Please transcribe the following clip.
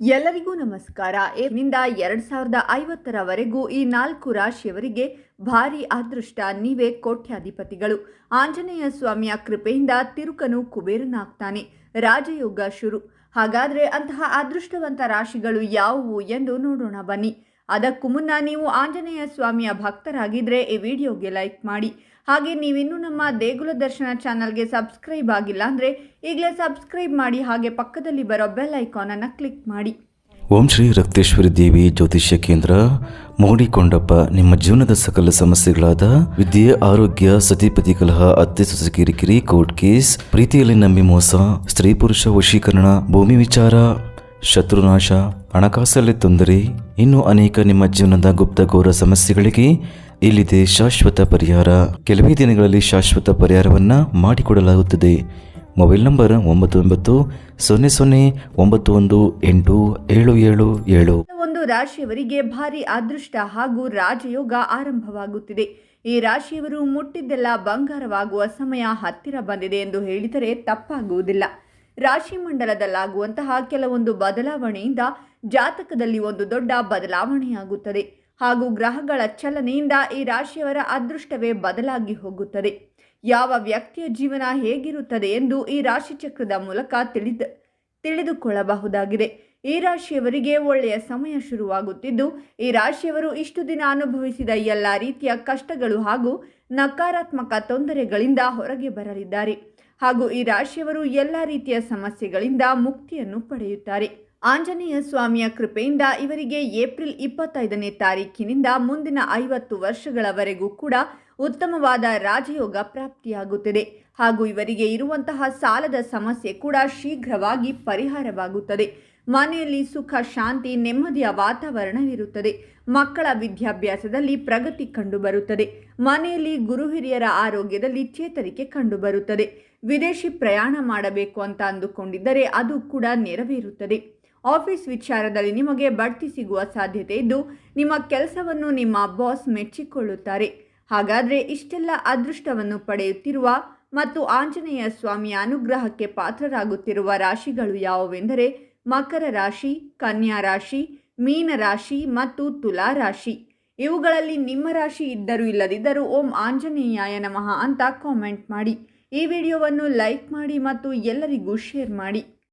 ಎಲ್ಲರಿಗೂ ನಮಸ್ಕಾರ. ಏನಿಂದ ಎರಡ್ ಸಾವಿರದ ಐವತ್ತರವರೆಗೂ ಈ ನಾಲ್ಕು ರಾಶಿಯವರಿಗೆ ಭಾರಿ ಅದೃಷ್ಟ. ನೀವೇ ಕೋಟ್ಯಾಧಿಪತಿಗಳು. ಆಂಜನೇಯ ಸ್ವಾಮಿಯ ಕೃಪೆಯಿಂದ ತಿರುಕನು ಕುಬೇರನಾಗ್ತಾನೆ. ರಾಜಯೋಗ ಶುರು. ಹಾಗಾದ್ರೆ ಅಂತಹ ಅದೃಷ್ಟವಂತ ರಾಶಿಗಳು ಯಾವುವು ಎಂದು ನೋಡೋಣ ಬನ್ನಿ. ಅದಕ್ಕೂ ಮುನ್ನ ನೀವು ಆಂಜನೇಯ ಸ್ವಾಮಿಯ ಭಕ್ತರಾಗಿದ್ದರೆ ಈ ವಿಡಿಯೋಗೆ ಲೈಕ್ ಮಾಡಿ. ಹಾಗೆ ನೀವಿನ್ನೂ ನಮ್ಮ ದೇಗುಲ ದರ್ಶನ ಚಾನಲ್ಗೆ ಸಬ್ಸ್ಕ್ರೈಬ್ ಆಗಿಲ್ಲ ಅಂದರೆ ಈಗಲೇ ಸಬ್ಸ್ಕ್ರೈಬ್ ಮಾಡಿ ಹಾಗೆ ಪಕ್ಕದಲ್ಲಿ ಬರೋ ಬೆಲ್ ಐಕಾನನ್ನು ಕ್ಲಿಕ್ ಮಾಡಿ. ಓಂ ಶ್ರೀ ರಕ್ತೇಶ್ವರಿ ದೇವಿ ಜ್ಯೋತಿಷ್ಯ ಕೇಂದ್ರ ಮೋಡಿಕೊಂಡಪ್ಪ ನಿಮ್ಮ ಜೀವನದ ಸಕಲ ಸಮಸ್ಯೆಗಳಾದ ವಿದ್ಯೆ, ಆರೋಗ್ಯ ಸತಿಪತಿ ಕಲಹ ಅತ್ತೆ, ಸೊಸೆ, ಕಿರಿಕಿರಿ, ಕೋರ್ಟ್ ಕೇಸ್, ಪ್ರೀತಿಯಲ್ಲಿ ನಂಬಿ ಮೋಸ, ಸ್ತ್ರೀ ಪುರುಷ ವಶೀಕರಣ, ಭೂಮಿ ವಿಚಾರ, ಶತ್ರುನಾಶ. ಹಣಕಾಸಲ್ಲಿ ತೊಂದರೆ, ಇನ್ನು ಅನೇಕ ನಿಮ್ಮ ಜೀವನದ ಗುಪ್ತ ಘೋರ ಸಮಸ್ಯೆಗಳಿಗೆ ಇಲ್ಲಿದೆ ಶಾಶ್ವತ ಪರಿಹಾರ. ಕೆಲವೇ ದಿನಗಳಲ್ಲಿ ಶಾಶ್ವತ ಪರಿಹಾರವನ್ನ ಮಾಡಿಕೊಡಲಾಗುತ್ತದೆ. ಮೊಬೈಲ್ ನಂಬರ್ ಒಂಬತ್ತು ಒಂಬತ್ತು ಸೊನ್ನೆ ಸೊನ್ನೆ ಒಂಬತ್ತು ಒಂದು ಎಂಟು ಏಳು ಏಳು ಏಳು. ಒಂದು ರಾಶಿಯವರಿಗೆ ಭಾರಿ ಅದೃಷ್ಟ ಹಾಗೂ ರಾಜಯೋಗ ಆರಂಭವಾಗುತ್ತಿದೆ. ಈ ರಾಶಿಯವರು ಮುಟ್ಟಿದ್ದೆಲ್ಲ ಬಂಗಾರವಾಗುವ ಸಮಯ ಹತ್ತಿರ ಬಂದಿದೆ ಎಂದು ಹೇಳಿದರೆ ತಪ್ಪಾಗುವುದಿಲ್ಲ. ರಾಶಿ ಮಂಡಲದಲ್ಲಾಗುವಂತಹ ಕೆಲವೊಂದು ಬದಲಾವಣೆಯಿಂದ ಜಾತಕದಲ್ಲಿ ಒಂದು ದೊಡ್ಡ ಬದಲಾವಣೆಯಾಗುತ್ತದೆ. ಹಾಗೂ ಗ್ರಹಗಳ ಚಲನೆಯಿಂದ ಈ ರಾಶಿಯವರ ಅದೃಷ್ಟವೇ ಬದಲಾಗಿ ಹೋಗುತ್ತದೆ. ಯಾವ ವ್ಯಕ್ತಿಯ ಜೀವನ ಹೇಗಿರುತ್ತದೆ ಎಂದು ಈ ರಾಶಿಚಕ್ರದ ಮೂಲಕ ತಿಳಿದ, ತಿಳಿದುಕೊಳ್ಳಬಹುದಾಗಿದೆ. ಈ ರಾಶಿಯವರಿಗೆ ಒಳ್ಳೆಯ ಸಮಯ ಶುರುವಾಗುತ್ತಿದ್ದು, ಈ ರಾಶಿಯವರು ಇಷ್ಟು ದಿನ ಅನುಭವಿಸಿದ ಎಲ್ಲ ರೀತಿಯ ಕಷ್ಟಗಳು ಹಾಗೂ ನಕಾರಾತ್ಮಕ ತೊಂದರೆಗಳಿಂದ ಹೊರಗೆ ಬರಲಿದ್ದಾರೆ. ಹಾಗೂ ಈ ರಾಶಿಯವರು ಎಲ್ಲ ರೀತಿಯ ಸಮಸ್ಯೆಗಳಿಂದ ಮುಕ್ತಿಯನ್ನು ಪಡೆಯುತ್ತಾರೆ. ಆಂಜನೇಯ ಸ್ವಾಮಿಯ ಕೃಪೆಯಿಂದ ಇವರಿಗೆ ಏಪ್ರಿಲ್ ಇಪ್ಪತ್ತೈದನೇ ತಾರೀಕಿನಿಂದ ಮುಂದಿನ ಐವತ್ತು ವರ್ಷಗಳವರೆಗೂ ಕೂಡ ಉತ್ತಮವಾದ ರಾಜಯೋಗ ಪ್ರಾಪ್ತಿಯಾಗುತ್ತದೆ. ಹಾಗೂ ಇವರಿಗೆ ಇರುವಂತಹ ಸಾಲದ ಸಮಸ್ಯೆ ಕೂಡ ಶೀಘ್ರವಾಗಿ ಪರಿಹಾರವಾಗುತ್ತದೆ. ಮನೆಯಲ್ಲಿ ಸುಖ, ಶಾಂತಿ, ನೆಮ್ಮದಿಯ ವಾತಾವರಣವಿರುತ್ತದೆ. ಮಕ್ಕಳ ವಿದ್ಯಾಭ್ಯಾಸದಲ್ಲಿ ಪ್ರಗತಿ ಕಂಡುಬರುತ್ತದೆ. ಮನೆಯಲ್ಲಿ ಗುರು ಹಿರಿಯರ ಆರೋಗ್ಯದಲ್ಲಿ ಚೇತರಿಕೆ ಕಂಡುಬರುತ್ತದೆ. ವಿದೇಶಿ ಪ್ರಯಾಣ ಮಾಡಬೇಕು ಅಂತ ಅಂದುಕೊಂಡಿದ್ದರೆ ಅದು ಕೂಡ ನೆರವೇರುತ್ತದೆ. ಆಫೀಸ್ ವಿಚಾರದಲ್ಲಿ ನಿಮಗೆ ಬಡ್ತಿ ಸಿಗುವ ಸಾಧ್ಯತೆ ಇದ್ದು, ನಿಮ್ಮ ಕೆಲಸವನ್ನು ನಿಮ್ಮ ಬಾಸ್ ಮೆಚ್ಚಿಕೊಳ್ಳುತ್ತಾರೆ. ಹಾಗಾದರೆ ಇಷ್ಟೆಲ್ಲ ಅದೃಷ್ಟವನ್ನು ಪಡೆಯುತ್ತಿರುವ ಮತ್ತು ಆಂಜನೇಯ ಸ್ವಾಮಿಯ ಅನುಗ್ರಹಕ್ಕೆ ಪಾತ್ರರಾಗುತ್ತಿರುವ ರಾಶಿಗಳು ಯಾವುವೆಂದರೆ ಮಕರ ರಾಶಿ, ಕನ್ಯಾ ರಾಶಿ, ಮೀನ ರಾಶಿ ಮತ್ತು ತುಲಾ ರಾಶಿ. ಇವುಗಳಲ್ಲಿ ನಿಮ್ಮ ರಾಶಿ ಇದ್ದರೂ ಇಲ್ಲದಿದ್ದರೂ ಓಂ ಆಂಜನೇಯಾಯ ನಮಃ ಅಂತ ಕಾಮೆಂಟ್ ಮಾಡಿ. ಈ ವಿಡಿಯೋವನ್ನು ಲೈಕ್ ಮಾಡಿ ಮತ್ತು ಎಲ್ಲರಿಗೂ ಶೇರ್ ಮಾಡಿ.